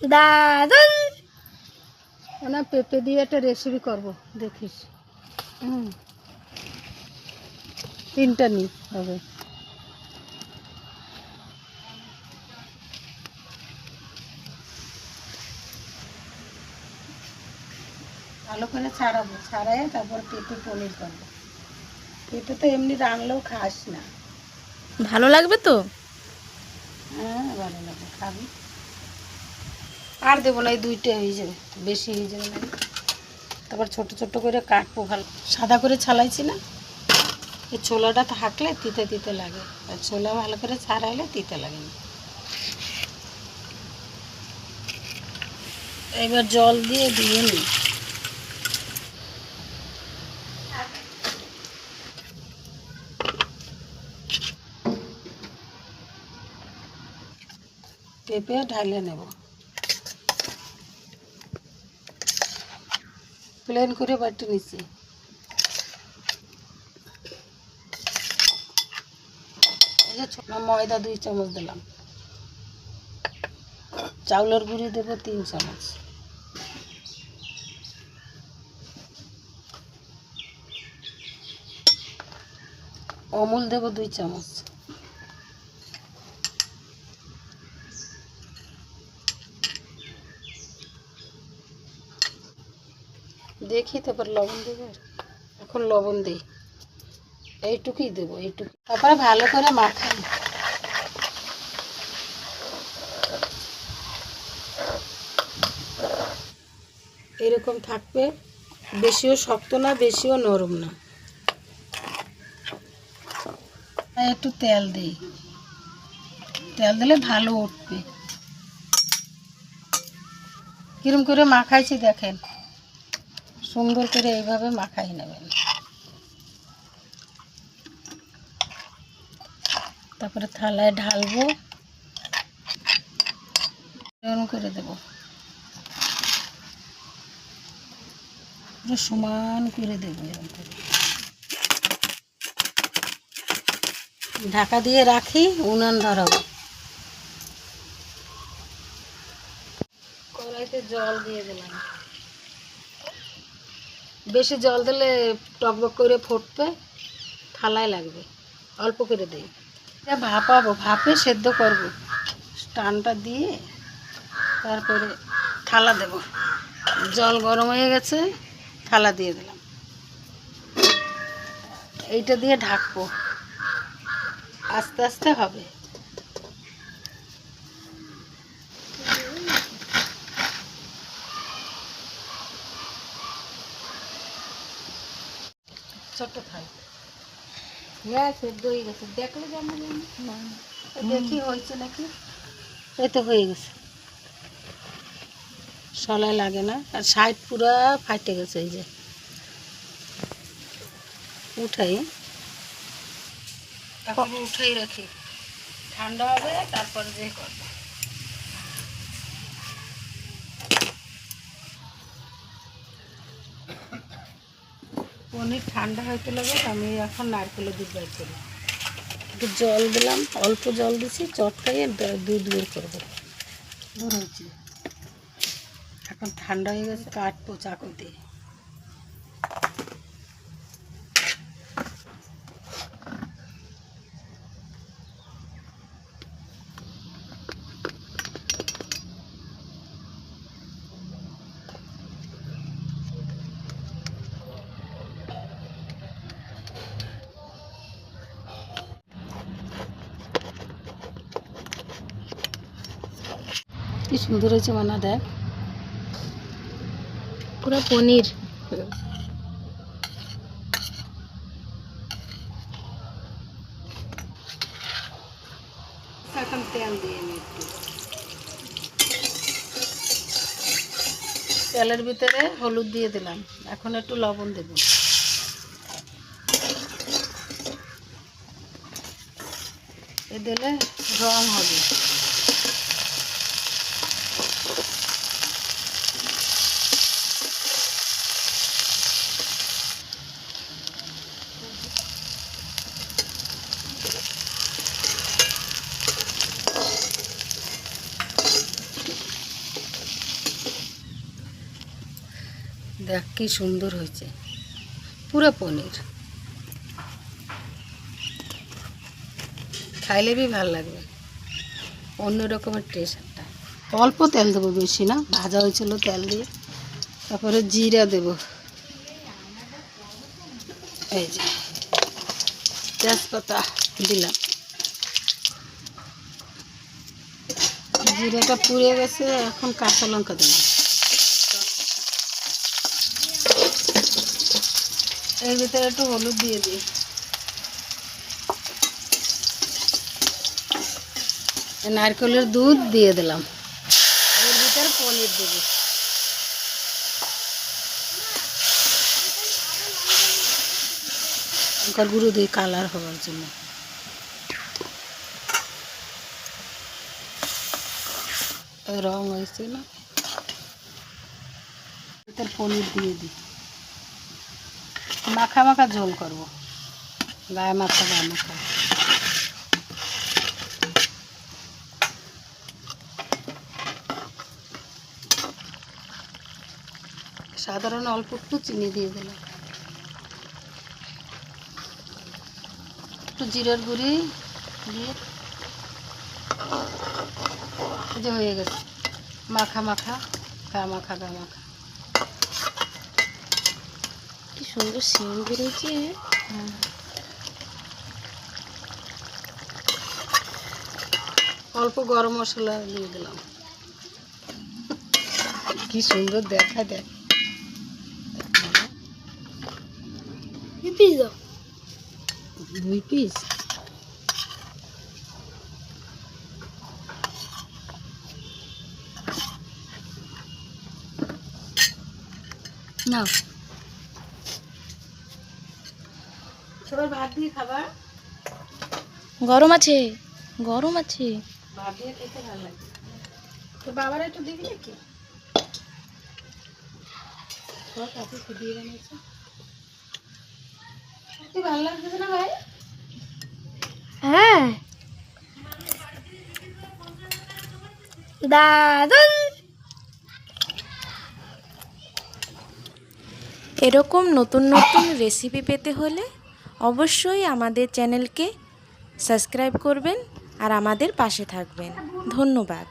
দাদুন। না পেঁপে দিয়ে একটা রেসিপি করব দেখিস। হুম। তিনটা নি হবে। ভালো করে ছাড়াবো ছাড়াই তারপর পেঁপে পনির করব। পেঁপে তো এমনি রানলেও খাস না। ভালো লাগবে তো? হ্যাঁ ভালো লাগবে খাবি। আর দেবো না, এই দুইটা হয়ে যাবে, বেশি হয়ে যাবে না। তারপর ছোট ছোট করে কাটবো ভালো। সাদা করে ছালাইছি না। এই ছোলাটা থাকলে তিতে তিতে লাগে, আর ছোলা ভালো করে ছাড়াইলে তিতে লাগে না। এবার জল দিয়ে দিয়ে নিই পেঁপে ঢালে নেব। প্লেন করে বাটি নিচ্ছি এই যে ময়দা দুই চামচ দিলাম। চাউলের গুঁড়ি দেবো তিন চামচ। অমুল দেবো দুই চামচ। দেখি, তারপর লবণ দেবে। এখন লবণ দিই। এইটুকুই দেবো এইটুকু তারপরে ভালো করে মাখাই। এরকম থাকবে। বেশিও শক্ত না, বেশিও নরম না। একটু তেল দিই। তেল দিলে ভালো উঠবে। কিরম করে মাখাইছি দেখেন। সুন্দর করে এইভাবে মাখাই নেবেন। তারপরে থালায় ঢালবো। করে দেব। সমান করে দেবো এরকম করে। ঢাকা দিয়ে রাখি, উনান ধরাবো। কড়াইতে জল দিয়ে দিলাম। বেশি জল দিলে টকবক করে ফুটবে, থালায় লাগবে। অল্প করে দিই। এটা ভাপাবো, ভাপে সেদ্ধ করব। টানটা দিয়ে তারপরে থালা দেব। জল গরম হয়ে গেছে, থালা দিয়ে দিলাম। এইটা দিয়ে ঢাকবো। আস্তে আস্তে হবে। ছোট্ট থাল হ্যাঁ সেদ্ধ হয়ে গেছে। দেখলে যেমন দেখি হয়েছে নাকি? এই তো হয়ে গেছে। সলাই লাগে না। আর সাইড পুরা ফাটে গেছে এই যে। উঠাই। এখন উঠাই রাখি। ঠান্ডা হবে তারপরে যে করব। পনির ঠান্ডা হইতে লাগে আমি এখন নারকেলের দুধ বাইর করি। একটু জল দিলাম অল্প জল দিছি চটকাইয়ে দুধ বের করব। এখন ঠান্ডা হয়ে গেছে কাটবো চাকু দিয়ে কি সুন্দর হয়েছে মানা দেখ। পুরো পনির। এখন তেল দিয়ে তেলের ভিতরে হলুদ দিয়ে দিলাম। এখন একটু লবণ দেব। এ দিলে রং হবে। দেখ কি সুন্দর হয়েছে। পুরো পনির। খাইলে বি ভালো লাগবে। অন্য রকমের টেস্ট একটা। অল্প তেল দেবো বেশি না, ভাজা হয়েছিল তেল দিয়ে। তারপরে জিরা দেব। এই যে, তেজপাতা দিলাম। জিরাটা পুড়ে গেছে, এখন কাঁচা লঙ্কা দিলাম এর ভিতরে একটু হলুদ দিয়ে দিই। নারকেলের দুধ দিয়ে দিলাম। এর ভিতরে পনির দেবো। লঙ্কার গুঁড়ো দিয়ে কালার হওয়ার জন্য। রং হয়েছে না? ভিতর পনির দিয়ে দিই। মাখা মাখা ঝোল করব। গায়ে মাখা গায়ে মাখা। সাধারণ অল্প একটু চিনি দিয়ে দিলাম। একটু জিরার গুঁড়ি দিয়ে যে হয়ে গেছে। মাখা মাখা গা মাখা গা মাখা কি সুন্দর সিম বেরিয়েছে অল্প গরম মশলা দিয়ে দিলাম। কি সুন্দর দেখা। দেখ পিস দাও। দুই পিস নাও। সবাই ভাত দিয়ে খাবার গরম আছে গরম আছে। ভাত দিয়ে খেতে ভালো লাগে। তো বাবার একটু দিবি নাকি? সব কাছে দিয়ে বানিয়েছে। সত্যি ভালো লাগতেছে না ভাই? হ্যাঁ। দাদন। এরকম নতুন নতুন রেসিপি পেতে হলে অবশ্যই আমাদের চ্যানেলকে সাবস্ক্রাইব করবেন আর আমাদের পাশে থাকবেন। ধন্যবাদ।